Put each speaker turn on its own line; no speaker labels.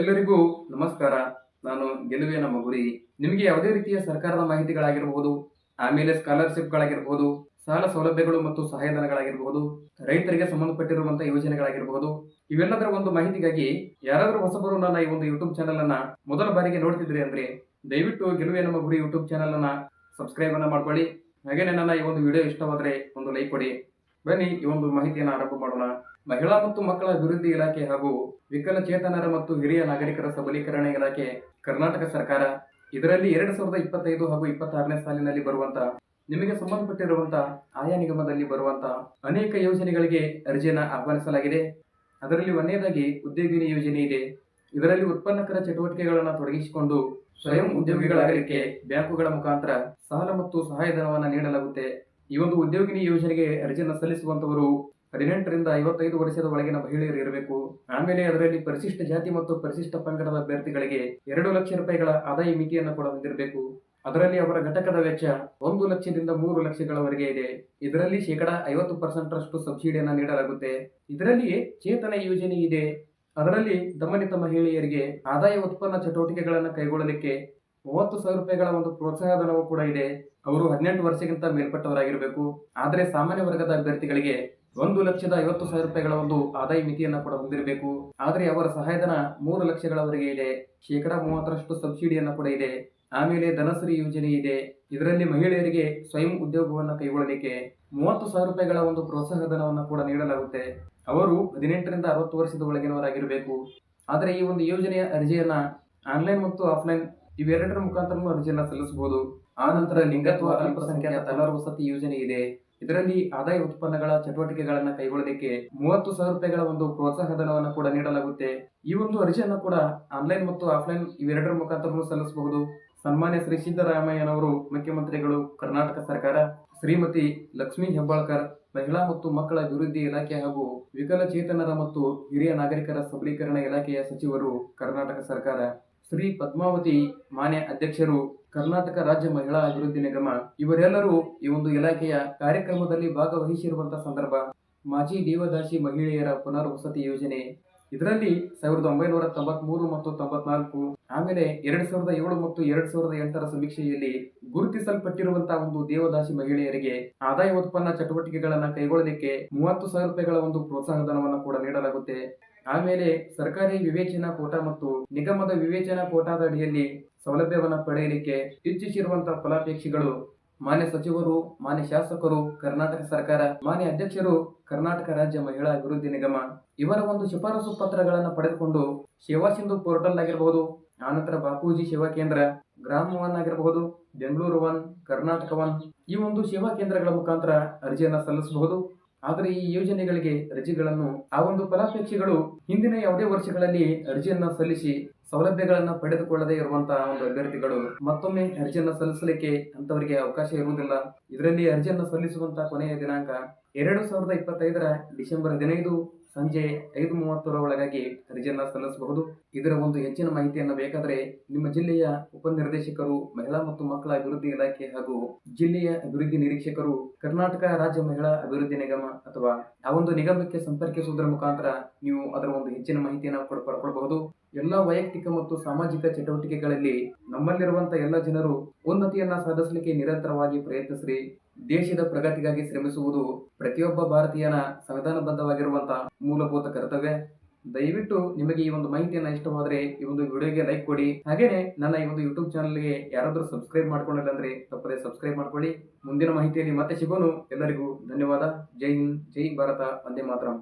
ಎಲ್ಲರಿಗೂ ನಮಸ್ಕಾರ. ನಾನು ಗೆಲುವೆ ನಮ್ಮ ಗುರಿ ನಿಮಗೆ ಯಾವುದೇ ರೀತಿಯ ಸರ್ಕಾರದ ಮಾಹಿತಿಗಳಾಗಿರಬಹುದು, ಆಮೇಲೆ ಸ್ಕಾಲರ್ಶಿಪ್ಗಳಾಗಿರಬಹುದು, ಸಾಲ ಸೌಲಭ್ಯಗಳು ಮತ್ತು ಸಹಾಯಧನಗಳಾಗಿರಬಹುದು, ರೈತರಿಗೆ ಸಂಬಂಧಪಟ್ಟಿರುವಂತಹ ಯೋಜನೆಗಳಾಗಿರಬಹುದು, ಇವೆಲ್ಲದರ ಒಂದು ಮಾಹಿತಿಗಾಗಿ ಯಾರಾದರೂ ಹೊಸಬರು ನನ್ನ ಈ ಒಂದು ಯೂಟ್ಯೂಬ್ ಚಾನಲ್ ಅನ್ನ ಮೊದಲ ಬಾರಿಗೆ ನೋಡ್ತಿದ್ರಿ ಅಂದ್ರೆ ದಯವಿಟ್ಟು ಗೆಲುವೆ ನಮ್ಮ ಗುರಿ ಯೂಟ್ಯೂಬ್ ಚಾನಲ್ ಅನ್ನ ಸಬ್ಸ್ಕ್ರೈಬ್ ಅನ್ನ ಮಾಡ್ಕೊಳ್ಳಿ. ಹಾಗೇನೆ ನನ್ನ ಈ ಒಂದು ವಿಡಿಯೋ ಇಷ್ಟವಾದ್ರೆ ಒಂದು ಲೈಕ್ ಕೊಡಿ. ಬನ್ನಿ, ಈ ಒಂದು ಮಾಹಿತಿಯನ್ನು ಆರಂಭ ಮಾಡೋಣ. ಮಹಿಳಾ ಮತ್ತು ಮಕ್ಕಳ ಅಭಿವೃದ್ಧಿ ಇಲಾಖೆ ಹಾಗೂ ವಿಕಲಚೇತನರ ಮತ್ತು ಹಿರಿಯ ನಾಗರಿಕರ ಸಬಲೀಕರಣ ಇಲಾಖೆ, ಕರ್ನಾಟಕ ಸರ್ಕಾರ, ಇದರಲ್ಲಿ ಎರಡ್ ಸಾವಿರದ ಇಪ್ಪತ್ತೈದು ಹಾಗೂ ಇಪ್ಪತ್ತಾರನೇ ಸಾಲಿನಲ್ಲಿ ಬರುವಂತ, ನಿಮಗೆ ಸಂಬಂಧಪಟ್ಟಿರುವಂತ ಆಯಾ ನಿಗಮದಲ್ಲಿ ಬರುವಂತ ಅನೇಕ ಯೋಜನೆಗಳಿಗೆ ಅರ್ಜಿಯನ್ನ ಆಹ್ವಾನಿಸಲಾಗಿದೆ. ಅದರಲ್ಲಿ ಒಂದೇದಾಗಿ ಉದ್ಯೋಗಿನಿ ಯೋಜನೆ ಇದೆ. ಇದರಲ್ಲಿ ಉತ್ಪನ್ನಕರ ಚಟುವಟಿಕೆಗಳನ್ನು ತೊಡಗಿಸಿಕೊಂಡು ಸ್ವಯಂ ಉದ್ಯೋಗಿಗಳಾಗಲಿಕ್ಕೆ ಬ್ಯಾಂಕುಗಳ ಮುಖಾಂತರ ಸಾಲ ಮತ್ತು ಸಹಾಯಧನವನ್ನು ನೀಡಲಾಗುತ್ತೆ. ಈ ಒಂದು ಉದ್ಯೋಗಿನಿ ಯೋಜನೆಗೆ ಅರ್ಜಿಯನ್ನು ಸಲ್ಲಿಸುವಂತವರು ಹದಿನೆಂಟರಿಂದ ಐವತ್ತೈದು ವರ್ಷದ ಒಳಗಿನ ಮಹಿಳೆಯರು ಇರಬೇಕು. ಆಮೇಲೆ ಅದರಲ್ಲಿ ಪರಿಶಿಷ್ಟ ಜಾತಿ ಮತ್ತು ಪರಿಶಿಷ್ಟ ಪಂಗಡದ ಅಭ್ಯರ್ಥಿಗಳಿಗೆ ಎರಡು ಲಕ್ಷ ರೂಪಾಯಿಗಳ ಆದಾಯ ಮಿತಿಯನ್ನು ಕೂಡ ಹೊಂದಿರಬೇಕು. ಅದರಲ್ಲಿ ಅವರ ಘಟಕದ ವೆಚ್ಚ ಒಂದು ಲಕ್ಷದಿಂದ ಮೂರು ಲಕ್ಷಗಳವರೆಗೆ ಇದೆ. ಇದರಲ್ಲಿ ಶೇಕಡಾ ಐವತ್ತು ಪರ್ಸೆಂಟ್ ರಷ್ಟು ಸಬ್ಸಿಡಿಯನ್ನು ನೀಡಲಾಗುತ್ತೆ. ಇದರಲ್ಲಿ ಚೇತನ ಯೋಜನೆ ಇದೆ. ಅದರಲ್ಲಿ ದಮನಿತ ಮಹಿಳೆಯರಿಗೆ ಆದಾಯ ಉತ್ಪನ್ನ ಚಟುವಟಿಕೆಗಳನ್ನು ಕೈಗೊಳ್ಳಲಿಕ್ಕೆ ಮೂವತ್ತು ಸಾವಿರ ರೂಪಾಯಿಗಳ ಒಂದು ಪ್ರೋತ್ಸಾಹ ಧನವೂ ಕೂಡ ಇದೆ. ಅವರು ಹದಿನೆಂಟು ವರ್ಷಕ್ಕಿಂತ ಮೇಲ್ಪಟ್ಟವರಾಗಿರಬೇಕು. ಆದರೆ ಸಾಮಾನ್ಯ ವರ್ಗದ ಅಭ್ಯರ್ಥಿಗಳಿಗೆ ಒಂದು ಲಕ್ಷದ ಐವತ್ತು ಸಾವಿರ ರೂಪಾಯಿಗಳ ಒಂದು ಆದಾಯ ಮಿತಿಯನ್ನು ಕೂಡ ಹೊಂದಿರಬೇಕು. ಆದರೆ ಅವರ ಸಹಾಯಧನ ಮೂರು ಲಕ್ಷಗಳವರೆಗೆ ಇದೆ. ಶೇಕಡಾ ಮೂವತ್ತರಷ್ಟು ಸಬ್ಸಿಡಿಯನ್ನು ಕೂಡ ಇದೆ. ಆಮೇಲೆ ಧನಶ್ರೀ ಯೋಜನೆ ಇದೆ. ಇದರಲ್ಲಿ ಮಹಿಳೆಯರಿಗೆ ಸ್ವಯಂ ಉದ್ಯೋಗವನ್ನು ಕೈಗೊಳ್ಳಲಿಕ್ಕೆ ಮೂವತ್ತು ಸಾವಿರ ರೂಪಾಯಿಗಳ ಒಂದು ಪ್ರೋತ್ಸಾಹ ಧನವನ್ನು ಕೂಡ ನೀಡಲಾಗುತ್ತೆ. ಅವರು ಹದಿನೆಂಟರಿಂದ ಅರವತ್ತು ವರ್ಷದ ಒಳಗಿನವರಾಗಿರಬೇಕು. ಆದರೆ ಈ ಒಂದು ಯೋಜನೆಯ ಅರ್ಜಿಯನ್ನು ಆನ್ಲೈನ್ ಮತ್ತು ಆಫ್ಲೈನ್ ಇವೆರಡರ ಮುಖಾಂತರ ಅರ್ಜಿಯನ್ನ ಸಲ್ಲಿಸಬಹುದು. ಆ ನಂತರ ಲಿಂಗತ್ವ, ಅಲ್ಪಸಂಖ್ಯಾತ ವಸತಿ ಯೋಜನೆ ಇದೆ. ಇದರಲ್ಲಿ ಆದಾಯ ಉತ್ಪನ್ನಗಳ ಚಟುವಟಿಕೆಗಳನ್ನ ಕೈಗೊಳ್ಳಲಿಕ್ಕೆ ಮೂವತ್ತು ಸಾವಿರ ರೂಪಾಯಿಗಳ ಒಂದು ಪ್ರೋತ್ಸಾಹ ಧನವನ್ನು ಕೂಡ ನೀಡಲಾಗುತ್ತೆ. ಈ ಒಂದು ಅರ್ಜಿಯನ್ನು ಕೂಡ ಆನ್ಲೈನ್ ಮತ್ತು ಆಫ್ಲೈನ್ ಇವೆರಡರ ಮುಖಾಂತರ ಸಲ್ಲಿಸಬಹುದು. ಸನ್ಮಾನ್ಯ ಶ್ರೀ ಸಿದ್ದರಾಮಯ್ಯನವರು, ಮುಖ್ಯಮಂತ್ರಿಗಳು, ಕರ್ನಾಟಕ ಸರ್ಕಾರ, ಶ್ರೀಮತಿ ಲಕ್ಷ್ಮೀ ಹೆಬ್ಬಾಳ್ಕರ್, ಮಹಿಳಾ ಮತ್ತು ಮಕ್ಕಳ ಅಭಿವೃದ್ಧಿ ಇಲಾಖೆ ಹಾಗೂ ವಿಕಲಚೇತನರ ಮತ್ತು ಹಿರಿಯ ನಾಗರಿಕರ ಸಬಲೀಕರಣ ಇಲಾಖೆಯ ಸಚಿವರು ಕರ್ನಾಟಕ ಸರ್ಕಾರ. ಶ್ರೀ ಪದ್ಮಾವತಿ ಮಾನ್ಯ ಅಧ್ಯಕ್ಷರು ಕರ್ನಾಟಕ ರಾಜ್ಯ ಮಹಿಳಾ ಅಭಿವೃದ್ಧಿ ನಿಗಮ, ಇವರೆಲ್ಲರೂ ಈ ಒಂದು ಇಲಾಖೆಯ ಕಾರ್ಯಕ್ರಮದಲ್ಲಿ ಭಾಗವಹಿಸಿರುವಂತಹ ಸಂದರ್ಭ, ಮಾಜಿ ದೇವದಾಸಿ ಮಹಿಳೆಯರ ಪುನರ್ವಸತಿ ಯೋಜನೆ. ಇದರಲ್ಲಿ ಸಾವಿರದ ಒಂಬೈನೂರ ತೊಂಬತ್ಮೂರು ಮತ್ತು ತೊಂಬತ್ನಾಲ್ಕು, ಆಮೇಲೆ ಎರಡ್ ಸಾವಿರದ ಏಳು ಮತ್ತು ಎರಡ್ ಸಾವಿರದ ಎಂಟರ ಸಮೀಕ್ಷೆಯಲ್ಲಿ ಗುರುತಿಸಲ್ಪಟ್ಟಿರುವಂತಹ ಒಂದು ದೇವದಾಸಿ ಮಹಿಳೆಯರಿಗೆ ಆದಾಯ ಉತ್ಪನ್ನ ಚಟುವಟಿಕೆಗಳನ್ನ ಕೈಗೊಳ್ಳಲಿಕ್ಕೆ ಮೂವತ್ತು ಸಾವಿರ ರೂಪಾಯಿಗಳ ಒಂದು ಪ್ರೋತ್ಸಾಹ ಧನವನ್ನು ಕೂಡ ನೀಡಲಾಗುತ್ತೆ. ಆಮೇಲೆ ಸರ್ಕಾರಿ ವಿವೇಚನಾ ಕೋಟಾ ಮತ್ತು ನಿಗಮದ ವಿವೇಚನಾ ಕೋಟಾದ ಅಡಿಯಲ್ಲಿ ಸೌಲಭ್ಯವನ್ನು ಪಡೆಯಲಿಕ್ಕೆ ಇಚ್ಛಿಸಿರುವಂತಹ ಫಲಾಪೇಕ್ಷಿಗಳು ಮಾನ್ಯ ಸಚಿವರು, ಮಾನ್ಯ ಶಾಸಕರು, ಕರ್ನಾಟಕ ಸರ್ಕಾರ, ಮಾನ್ಯ ಅಧ್ಯಕ್ಷರು, ಕರ್ನಾಟಕ ರಾಜ್ಯ ಮಹಿಳಾ ಅಭಿವೃದ್ಧಿ ನಿಗಮ ಇವರ ಒಂದು ಶಿಫಾರಸು ಪತ್ರಗಳನ್ನು ಪಡೆದುಕೊಂಡು ಸೇವಾ ಸಿಂಧು ಪೋರ್ಟಲ್ ಆಗಿರಬಹುದು ಆನಂತರ ಬಾಪೂಜಿ ಸೇವಾ ಕೇಂದ್ರ, ಗ್ರಾಮ ಒನ್ ಆಗಿರಬಹುದು ಬೆಂಗಳೂರು ಒನ್ ಕರ್ನಾಟಕ ಒನ್ ಈ ಒಂದು ಸೇವಾ ಕೇಂದ್ರಗಳ ಮುಖಾಂತರ ಅರ್ಜಿಯನ್ನು ಸಲ್ಲಿಸಬಹುದು. ಆದರೆ ಈ ಯೋಜನೆಗಳಿಗೆ ಅರ್ಜಿಗಳನ್ನು, ಆ ಒಂದು ಫಲಾಪೇಕ್ಷಿಗಳು ಹಿಂದಿನ ಯಾವುದೇ ವರ್ಷಗಳಲ್ಲಿ ಅರ್ಜಿಯನ್ನ ಸಲ್ಲಿಸಿ ಸೌಲಭ್ಯಗಳನ್ನು ಪಡೆದುಕೊಳ್ಳದೇ ಇರುವಂತಹ ಒಂದು ಅಭ್ಯರ್ಥಿಗಳು ಮತ್ತೊಮ್ಮೆ ಅರ್ಜಿಯನ್ನು ಸಲ್ಲಿಸಲಿಕ್ಕೆ ಅಂತವರಿಗೆ ಅವಕಾಶ ಇರುವುದಿಲ್ಲ. ಇದರಲ್ಲಿ ಅರ್ಜಿಯನ್ನು ಸಲ್ಲಿಸುವಂತಹ ಕೊನೆಯ ದಿನಾಂಕ ಎರಡು ಸಾವಿರದ ಇಪ್ಪತ್ತೈದರ ಡಿಸೆಂಬರ್ ಹದಿನೈದು. ಸಂಜೆ ಐದು ಮೂವತ್ತರ ಒಳಗಾಗಿ ಅರ್ಜಿಯನ್ನು ಸಲ್ಲಿಸಬಹುದು. ಇದರ ಒಂದು ಹೆಚ್ಚಿನ ಮಾಹಿತಿಯನ್ನು ಬೇಕಾದರೆ ನಿಮ್ಮ ಜಿಲ್ಲೆಯ ಉಪನಿರ್ದೇಶಕರು, ಮಹಿಳಾ ಮತ್ತು ಮಕ್ಕಳ ಅಭಿವೃದ್ಧಿ ಇಲಾಖೆ ಹಾಗೂ ಜಿಲ್ಲೆಯ ಅಭಿವೃದ್ಧಿ ನಿರೀಕ್ಷಕರು, ಕರ್ನಾಟಕ ರಾಜ್ಯ ಮಹಿಳಾ ಅಭಿವೃದ್ಧಿ ನಿಗಮ ಅಥವಾ ಆ ಒಂದು ನಿಗಮಕ್ಕೆ ಸಂಪರ್ಕಿಸುವುದರ ಮುಖಾಂತರ ನೀವು ಅದರ ಒಂದು ಹೆಚ್ಚಿನ ಮಾಹಿತಿಯನ್ನು ಪಡ್ಕೊಳ್ಬಹುದು. ಎಲ್ಲ ವೈಯಕ್ತಿಕ ಮತ್ತು ಸಾಮಾಜಿಕ ಚಟುವಟಿಕೆಗಳಲ್ಲಿ ನಮ್ಮಲ್ಲಿರುವಂತಹ ಎಲ್ಲ ಜನರು ಉನ್ನತಿಯನ್ನ ಸಾಧಿಸಲಿಕ್ಕೆ ನಿರಂತರವಾಗಿ ಪ್ರಯತ್ನಿಸ್ರಿ. ದೇಶದ ಪ್ರಗತಿಗಾಗಿ ಶ್ರಮಿಸುವುದು ಪ್ರತಿಯೊಬ್ಬ ಭಾರತೀಯನ ಸಂವಿಧಾನಬದ್ಧವಾಗಿರುವಂತಹ ಮೂಲಭೂತ ಕರ್ತವ್ಯ. ದಯವಿಟ್ಟು ನಿಮಗೆ ಈ ಒಂದು ಮಾಹಿತಿಯನ್ನ ಇಷ್ಟವಾದರೆ ಈ ಒಂದು ವಿಡಿಯೋಗೆ ಲೈಕ್ ಕೊಡಿ. ಹಾಗೇನೆ ನನ್ನ ಈ ಒಂದು ಯೂಟ್ಯೂಬ್ ಚಾನಲ್ಗೆ ಯಾರಾದರೂ ಸಬ್ಸ್ಕ್ರೈಬ್ ಮಾಡ್ಕೊಂಡಿಲ್ಲ ಅಂದ್ರೆ ತಪ್ಪದೆ ಸಬ್ಸ್ಕ್ರೈಬ್ ಮಾಡ್ಕೊಳ್ಳಿ. ಮುಂದಿನ ಮಾಹಿತಿಯಲ್ಲಿ ಮತ್ತೆ ಸಿಗೋನು. ಎಲ್ಲರಿಗೂ ಧನ್ಯವಾದ. ಜೈ ಹಿಂದ್, ಜೈ ಭಾರತ, ವಂದೇ ಮಾತರಂ.